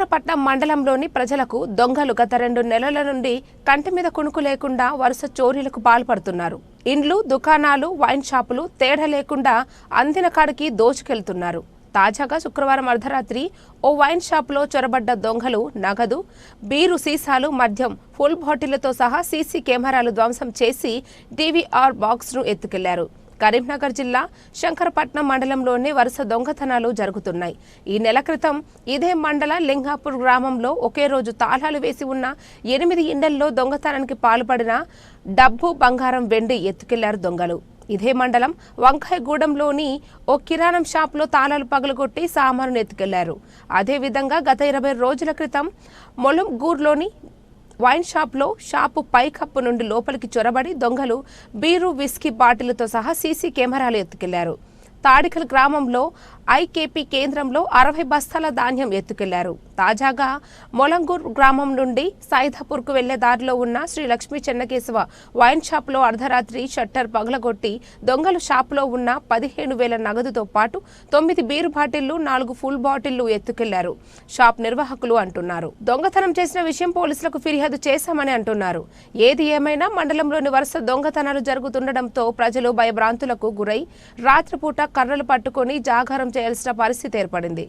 విశాఖపట్నం మండలంలోని ప్రజలకు దొంగలు గత రెండు నెలల నుండి కంటి మీద కుణుకు లేకుండా వరుస చోరీలకు పాల్పడుతున్నారు. ఇండ్లు దుకాణాలు వైన్ షాపులు తేడా లేకుండా అందిన కాడికి దోచుకెళ్తున్నారు. తాజాగా శుక్రవారం అర్ధరాత్రి ఓ వైన్ షాపులో చొరబడ్డ దొంగలు నగదు బీరు సీసాలు మద్యం ఫుల్ బాటిళ్ళతో సహా సీసీ కెమెరాలు ధ్వంసం చేసి డీవీఆర్ బాక్స్ను ఎత్తుకెళ్ళారు. కరీంనగర్ జిల్లా శంకరపట్నం మండలంలోని వరుస దొంగతనాలు జరుగుతున్నాయి. ఈ నెల క్రితం ఇదే మండల లింగాపూర్ గ్రామంలో ఒకే రోజు తాళాలు వేసి ఉన్న ఎనిమిది ఇండల్లో దొంగతనానికి పాల్పడిన డబ్బు బంగారం వెండి ఎత్తుకెళ్ళారు దొంగలు. ఇదే మండలం వంకాయగూడెంలోని ఓ కిరాణం షాప్లో తాళాలు పగలగొట్టి సామాను ఎత్తుకెళ్ళారు. అదేవిధంగా గత ఇరవై రోజుల క్రితం మొలంగూర్లోని వైన్ షాప్లో షాపు పైకప్పు నుండి లోపలికి చొరబడి దొంగలు బీరు విస్కీ బాటిల్తో సహా సీసీ కెమెరాలు ఎత్తుకెళ్ళారు. తాడికల్ గ్రామంలో ఐకేపీ కేంద్రంలో అరవై బస్తాల ధాన్యం ఎత్తుకెళ్ళారు. తాజాగా మొలంగూర్ గ్రామం నుండి సైదాపూర్కు వెళ్ళే దారిలో ఉన్న శ్రీ లక్ష్మీ చెన్నకేశవ వైన్ షాప్లో అర్ధరాత్రి షట్టర్ పగలగొట్టి దొంగలు షాప్లో ఉన్న పదిహేను వేల నగదుతో పాటు తొమ్మిది బీరు బాటిళ్ళు నాలుగు ఫుల్ బాటిళ్ళు ఎత్తుకెళ్ళారు. షాప్ నిర్వాహకులు అంటున్నారు. దొంగతనం చేసిన విషయం పోలీసులకు ఫిర్యాదు చేశామని అంటున్నారు. ఏది ఏమైనా మండలంలోని వరుస దొంగతనాలు జరుగుతుండటంతో ప్రజలు భయభ్రాంతులకు గురై రాత్రిపూట కర్రలు పట్టుకొని జాగారం చేయాల్సిన పరిస్థితి ఏర్పడింది.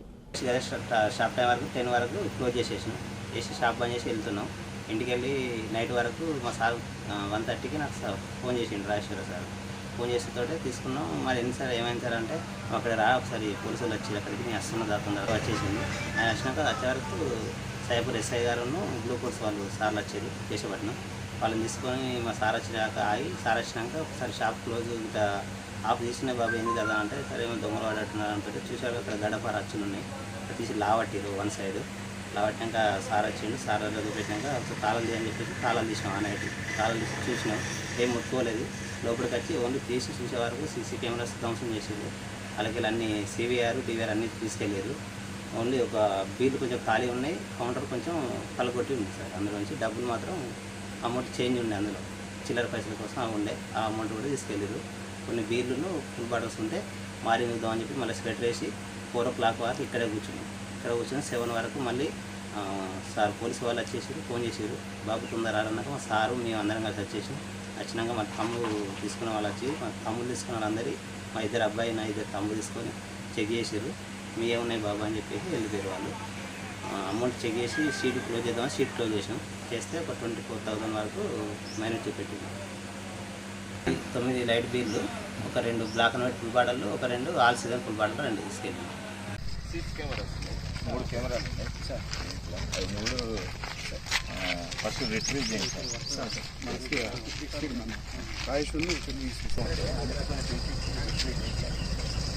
షాప్ టైం వరకు టెన్ వరకు క్లోజ్ చేసేసాం చేసి షాప్ బంద్ చేసి వెళ్తున్నాం. ఇంటికి వెళ్ళి నైట్ వరకు మా సార్ వన్ థర్టీకి నాకు సార్ ఫోన్ చేసిండు రాజేశ్వర సార్. ఫోన్ చేసేతోటే తీసుకున్నాం. మరి ఎన్ని సార్ ఏమైంది సార్ అంటే అక్కడ రా ఒకసారి పోలీసులు వచ్చి అక్కడికి నేను వస్తున్నా దాకుండా వచ్చేసింది ఆయన వచ్చినాక వచ్చే వరకు సైబర్ ఎస్ఐ గారు గ్లూకోజ్ వాళ్ళు సార్లు వచ్చేది కేశపట్నం వాళ్ళని తీసుకొని మా సార్ వచ్చినాక ఆగి సార్ వచ్చినాక ఒకసారి షాప్ క్లోజ్ ఇంత ఆఫ్ చేసిన బాబు ఏంది కదా అంటే సరే ఏమో దొంగలు పడట్టున్నారు అంటే చూసాక అక్కడ గడప రచ్చులు ఉన్నాయి. తీసి లావట్టిరు వన్ సైడ్. లావట్టాక సార్ వచ్చిండు. సార్ దగ్గర చూపెట్టినాక తాళం తీయని చెప్పేసి తాళం తీసినాం ఆ నైట్ తాళం తీసి చూసినాం. ఏం ముట్టుకోలేదు. లోపలికి వచ్చి ఓన్లీ తీసి చూసే వరకు సీసీ కెమెరాస్ ధ్వంసం చేసిండు. అలాగే అన్ని సివిఆర్ డివిఆర్ అన్ని తీసుకెళ్ళారు ఓన్లీ ఒక బీర్లు కొంచెం ఖాళీ ఉన్నాయి. కౌంటర్ కొంచెం పలకొట్టి ఉంది సార్. అందులోంచి డబ్బులు మాత్రం అమౌంట్ చేంజ్ ఉండే అందులో. చిల్లర పైసల కోసం అవి ఉండే. ఆ అమౌంట్ కూడా తీసుకెళ్ళారు కొన్ని బీర్లు ఫుల్ బాటిల్స్ ఉంటే మారి మిగుదాం అని చెప్పి మళ్ళీ స్వెటర్ వేసి ఫోర్ ఓ క్లాక్ వరకు ఇక్కడే కూర్చున్నాం. ఇక్కడ కూర్చొని సెవెన్ వరకు మళ్ళీ సార్ పోలీసు వాళ్ళు వచ్చేసారు ఫోన్ చేశారు బాబు తొందర రారన్నాక మా సారు మేము అందరం కలిసి వచ్చేసాం వచ్చినాక మా తమ్ముడు తీసుకున్న వాళ్ళు వచ్చి మా తమ్ముడు తీసుకున్న వాళ్ళందరి మా ఇద్దరు అబ్బాయి నా ఇద్దరు తమ్ముడు తీసుకొని చెక్ చేశారు మీ ఏమున్నాయి బాబు అని చెప్పేసి వెళ్ళిపోయారు వాళ్ళు. అమౌంట్ చెక్ చేసి సీట్ క్లోజ్ చేద్దామని సీట్ క్లోజ్ చేసాం చేస్తే ఒక ట్వంటీ ఫోర్ థౌసండ్ వరకు మైనస్ చూపెట్టింది తొమ్మిది లైట్ బీర్లు ఒక రెండు బ్లాక్ అండ్ వైట్ ఫుల్ బాటలు ఒక రెండు ఆల్ సీజన్ ఫుల్ బాటలు రెండు తీసుకెళ్ళి కెమెరాస్ మూడు కెమెరాలు ఉన్నాయి సార్ అవి మూడు ఫస్ట్ రిట్రీవ్ చేయండి సార్ ఉంది